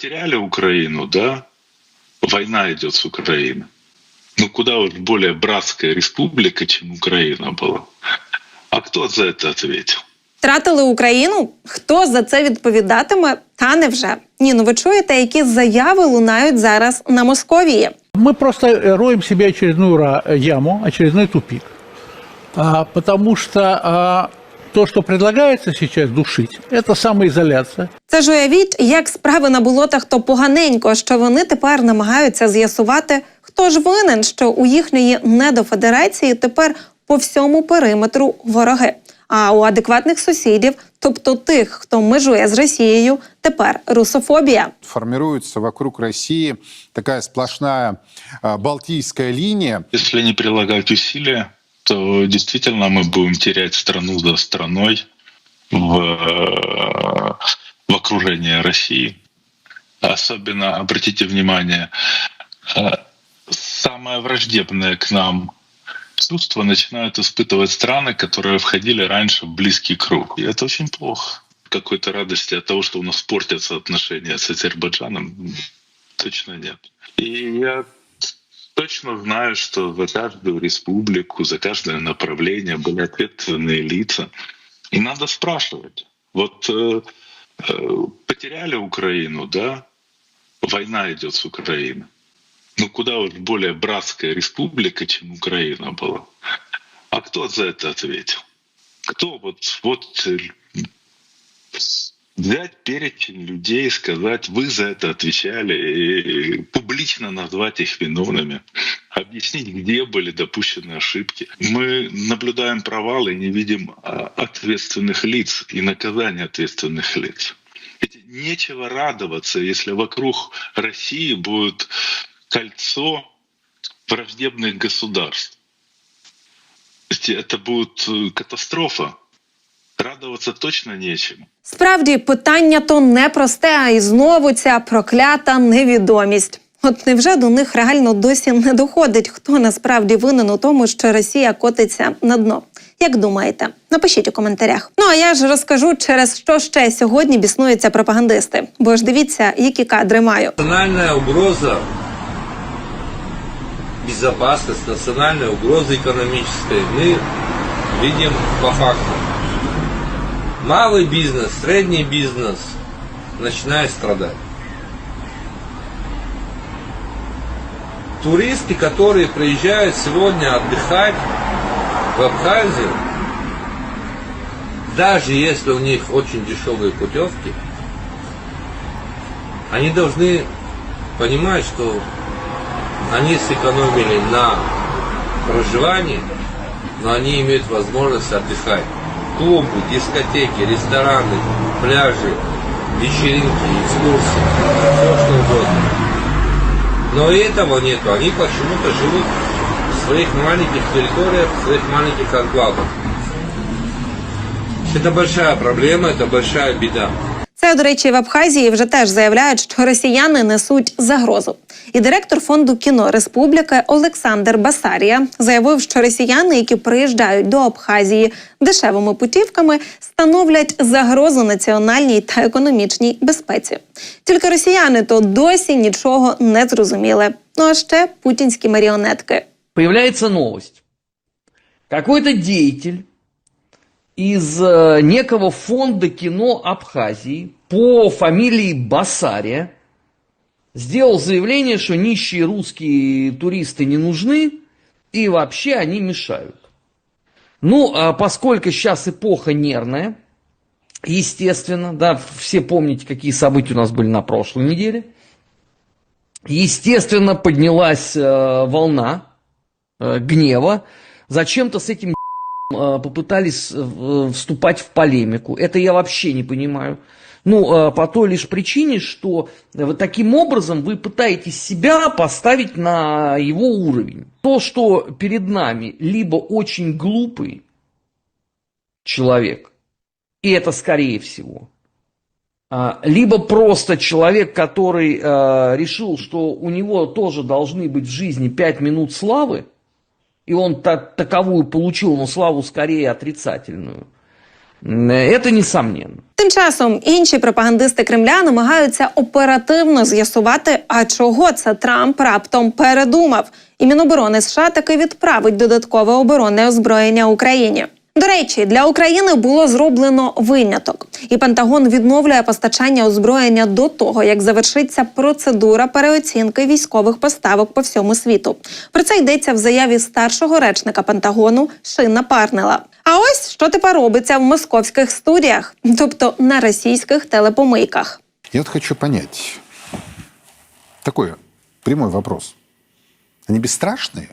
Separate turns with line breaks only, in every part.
потеряли Украину, да, война идет с Украины. Ну, куда вот более братская республика, чем Украина была. А кто за это ответил?
Втратили Україну? Хто за це відповідатиме? Та невже? Ні, ну ви чуєте, які заяви лунають зараз на Московії.
Мы просто э, роем себе очередную ра- яму, очередной тупик. А, потому что а, то, что предлагается сейчас душить, это самоизоляция.
Це ж уявіть, як справи на болотах то поганенько, що вони тепер намагаються з'ясувати, хто ж винен, що у їхньої недофедерації тепер по всьому периметру вороги. А у адекватних сусідів, тобто тих, хто межує з Росією, тепер русофобія.
формируется вокруг России такая сплошная а, балтийская линия.
Если не прилагать усилия, то действительно мы будем терять страну за страной в, в окружении России. Особенно, обратите внимание, э, самое враждебное к нам чувство начинают испытывать страны, которые входили раньше в близкий круг. И это очень плохо. Какой-то радости от того, что у нас портятся отношения с Азербайджаном, точно нет. И я точно знаю, что за каждую республику, за каждое направление были ответственные лица. И надо спрашивать. Вот э, э, потеряли Украину, да? Война идет с Украины. Ну, куда вот более братская республика, чем Украина была. А кто за это ответил? Кто вот, вот взять перечень людей, сказать, вы за это отвечали, и публично назвать их виновными, объяснить, где были допущены ошибки. Мы наблюдаем провалы и не видим а, ответственных лиц и наказания ответственных лиц. Ведь нечего радоваться, если вокруг России будет кольцо враждебных государств. Это будет э, катастрофа. Радоваться точно нечему.
Справді, питання то непросте, а і знову ця проклята невідомість. От невже до них реально досі не доходить, хто насправді винен у тому, що Росія котиться на дно? Як думаєте? Напишіть у коментарях. Ну а я ж розкажу, через що ще сьогодні біснуються пропагандисти. Бо ж дивіться, які кадри маю.
Национальная угроза, безопасность, национальная угроза экономическая мы видим по факту. Малый бизнес, средний бизнес начинает страдать. Туристы, которые приезжают сегодня отдыхать в Абхазию, даже если у них очень дешевые путевки, они должны понимать, что они сэкономили на проживании, но они имеют возможность отдыхать. Клубы, дискотеки, рестораны, пляжи, вечеринки, экскурсии, все что угодно. Но и этого нету. Они почему-то живут в своих маленьких территориях, в своих маленьких анклавах. Это большая проблема, это большая беда.
Це, до речі, в Абхазії вже теж заявляють, що росіяни несуть загрозу. І директор фонду кіно Республіки Олександр Басарія заявив, що росіяни, які приїжджають до Абхазії дешевими путівками, становлять загрозу національній та економічній безпеці. Тільки росіяни то досі нічого не зрозуміли. Ну а ще путінські маріонетки.
появляется новость. Какой-то деятель из э, некого фонда кино Абхазии по фамилии Басария сделал заявление, что нищие русские туристы не нужны и вообще они мешают. Ну, а поскольку сейчас эпоха нервная, естественно, да, все помните, какие события у нас были на прошлой неделе, естественно, поднялась э, волна э, гнева. Зачем-то с этим попытались э, вступать в полемику. Это я вообще не понимаю. Ну, э, по той лишь причине, что э, вот таким образом вы пытаетесь себя поставить на его уровень. То, что перед нами либо очень глупый человек, и это скорее всего, а, либо просто человек, который э, решил, что у него тоже должны быть в жизни 5 минут славы, и он та- таковую получил, но славу скорее отрицательную, М, это несомненно.
Тим часом інші пропагандисти Кремля намагаються оперативно з'ясувати, а чого це Трамп раптом передумав. І Міноборони США таки відправить додаткове оборонне озброєння Україні. До речі, для України було зроблено виняток, і Пентагон відновлює постачання озброєння до того, як завершиться процедура переоцінки військових поставок по всьому світу. Про це йдеться в заяві старшого речника Пентагону Шина Парнела. А ось що тепер робиться в московських студіях, тобто на російських телепомийках.
Я вот хочу понять. Такой прямой вопрос. Они бесстрашные?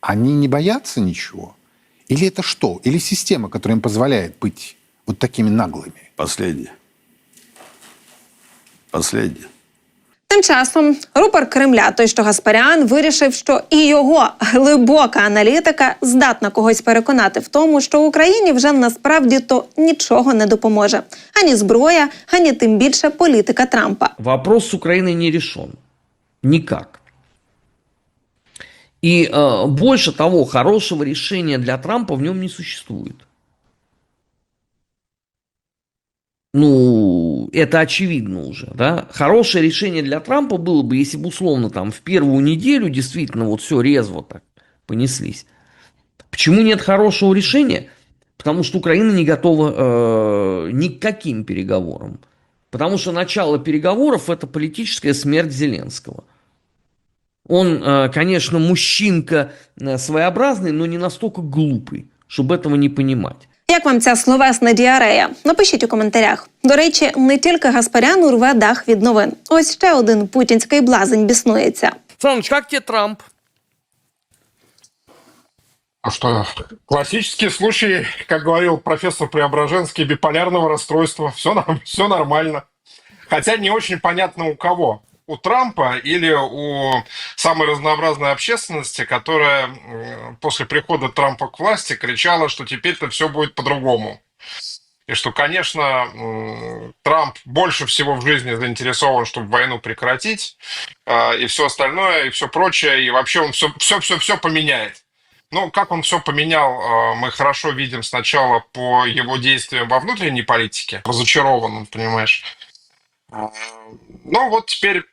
Они не боятся ничего? Или это что? Или система, которая им позволяет быть вот такими наглыми?
Последнее. Последнее.
Тим часом рупор Кремля, той що Гаспарян, вирішив, що і його глибока аналітика здатна когось переконати в тому, що Україні вже насправді то нічого не допоможе ані зброя, ані тим більше політика Трампа.
Вопрос с Украиной не решен. Никак. И э, больше того, хорошего решения для Трампа в нем не существует. Ну, это очевидно уже, да. Хорошее решение для Трампа было бы, если бы условно там в первую неделю действительно вот все резво так понеслись. Почему нет хорошего решения? Потому что Украина не готова э, ни к каким переговорам. Потому что начало переговоров это политическая смерть Зеленского. Он, э, конечно, мужчинка э, своеобразный, но не настолько глупый, чтобы этого не понимать.
Як вам ця словесна діарея? Напишіть у коментарях. До речі, не тільки Гаспарян урве дах від новин. Ось ще один путінський блазень біснується.
Саныч, как тебе Трамп?
А что, классический случай, как говорил профессор Преображенский, биполярного расстройства. Все, все нормально. Хотя не очень понятно у кого. У Трампа или у самой разнообразной общественности, которая после прихода Трампа к власти кричала, что теперь-то все будет по-другому. И что, конечно, Трамп больше всего в жизни заинтересован, чтобы войну прекратить, а, и все остальное, и все прочее, и вообще он все, все, все, все поменяет. Ну, как он все поменял, э, мы хорошо видим сначала по его действиям во внутренней политике. Разочарован, он, понимаешь. Ну, вот теперь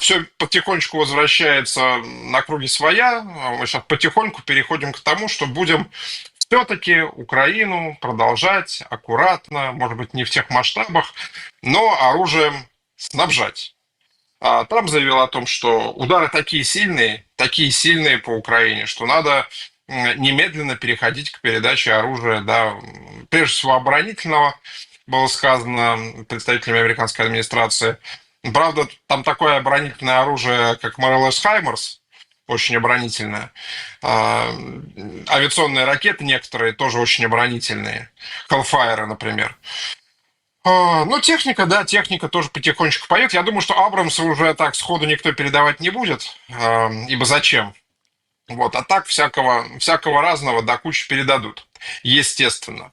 все потихонечку возвращается на круги своя. Мы сейчас потихоньку переходим к тому, что будем все-таки Украину продолжать аккуратно, может быть, не в тех масштабах, но оружием снабжать. А Трамп заявил о том, что удары такие сильные, такие сильные по Украине, что надо немедленно переходить к передаче оружия, да, прежде всего оборонительного, было сказано представителями американской администрации. Правда, там такое оборонительное оружие, как МРЛС «Хаймерс», очень оборонительное. А, авиационные ракеты некоторые тоже очень оборонительные. Hellfire, например. А, Ну, техника, да, техника тоже потихонечку поет. Я думаю, что Абрамса уже так сходу никто передавать не будет, а, ибо зачем? Вот, а так всякого, всякого разного до кучи передадут, естественно.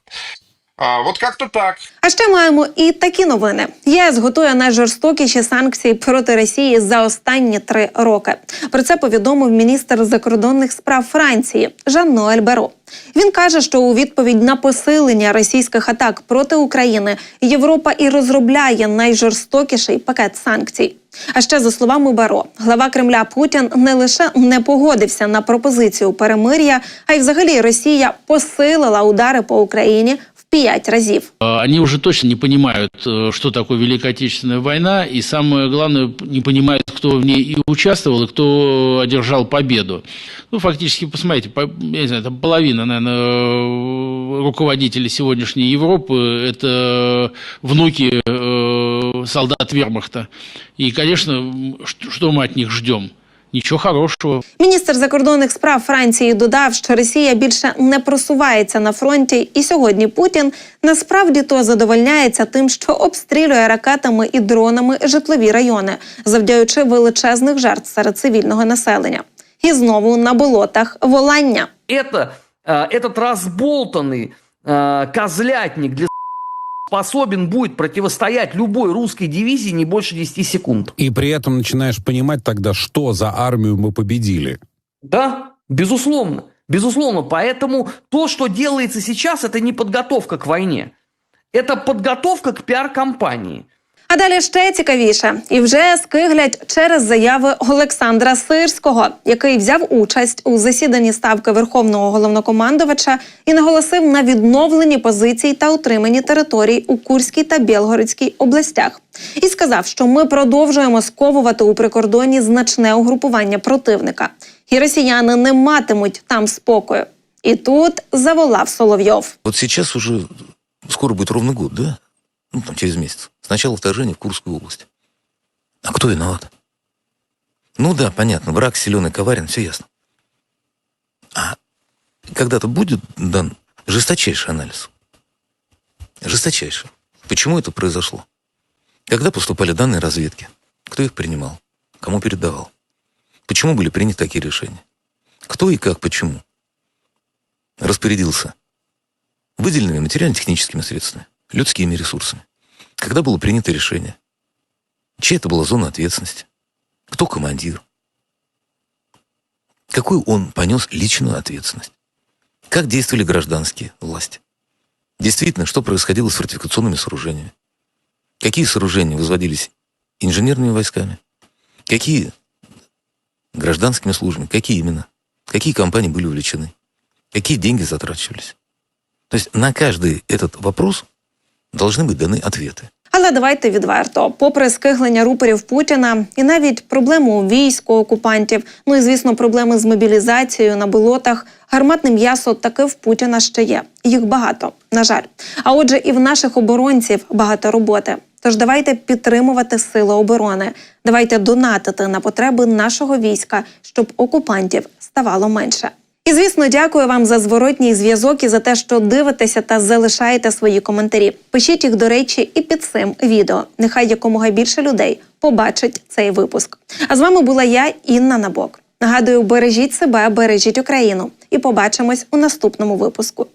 А, Вот как-то так.
А ще маємо і такі новини: ЄС готує найжорстокіші санкції проти Росії за останні три роки. Про це повідомив міністр закордонних справ Франції Жан Ноель Беро. Він каже, що у відповідь на посилення російських атак проти України Європа і розробляє найжорстокіший пакет санкцій. А ще за словами Баро, глава Кремля Путін не лише не погодився на пропозицію перемир'я, а й взагалі Росія посилила удари по Україні п'ять разів.
А, Они уже точно не понимают, э, что такое Великая Отечественная война, и самое главное, не понимают, кто в ней и участвовал, и кто одержал победу. Ну, фактически, посмотрите, по- я не знаю, там половина, наверное, руководителей сегодняшней Европы – это внуки э, солдат вермахта. И, конечно, что мы от них ждем? Ничего хорошего.
Міністр закордонних справ Франції додав, що Росія більше не просувається на фронті, і сьогодні Путін насправді то задовольняється тим, що обстрілює ракетами і дронами житлові райони, завдяючи величезних жертв серед цивільного населення. І знову на болотах волання.
Это, э, этот разболтанный э, козлятник для способен будет противостоять любой русской дивизии не больше 10 секунд.
И при этом начинаешь понимать тогда, что за армию мы победили.
Да, безусловно. Безусловно. Поэтому то, что делается сейчас, это не подготовка к войне. Это подготовка к пиар-компании.
А далі ще цікавіше, і вже скиглять через заяви Олександра Сирського, який взяв участь у засіданні ставки Верховного головнокомандувача і наголосив на відновленні позицій та утриманні територій у Курській та Білгородській областях. І сказав, що ми продовжуємо сковувати у прикордонні значне угрупування противника, і росіяни не матимуть там спокою. І тут заволав Соловйов.
Вот сейчас уже скоро будет ровно год, да? Ну, там, через месяц. С начала вторжения в Курскую область. А кто виноват? Ну да, понятно, враг силен и коварен, все ясно. А когда-то будет дан жесточайший анализ. Жесточайший. Почему это произошло? Когда поступали данные разведки? Кто их принимал? Кому передавал? Почему были приняты такие решения? Кто и как, почему? Распорядился выделенными материально-техническими средствами, людскими ресурсами. Когда было принято решение? Чья это была зона ответственности? Кто командир? Какую он понес личную ответственность? Как действовали гражданские власти? Действительно, что происходило с фортификационными сооружениями? Какие сооружения возводились инженерными войсками? Какие гражданскими службами? Какие именно? Какие компании были увлечены? Какие деньги затрачивались? То есть на каждый этот вопрос должны быть даны ответы.
Але давайте відверто, попри скиглення рупорів Путіна і навіть проблему у війську окупантів, ну і звісно, проблеми з мобілізацією на болотах, гарматне м'ясо таки в Путіна ще є. Їх багато, на жаль. А отже, і в наших оборонців багато роботи. Тож давайте підтримувати сили оборони. Давайте донатити на потреби нашого війська, щоб окупантів ставало менше. І звісно, дякую вам за зворотній зв'язок і за те, що дивитеся та залишаєте свої коментарі. Пишіть їх, до речі, і під цим відео. Нехай якомога більше людей побачить цей випуск. А з вами була я, Інна Набок. Нагадую, бережіть себе, бережіть Україну, і побачимось у наступному випуску.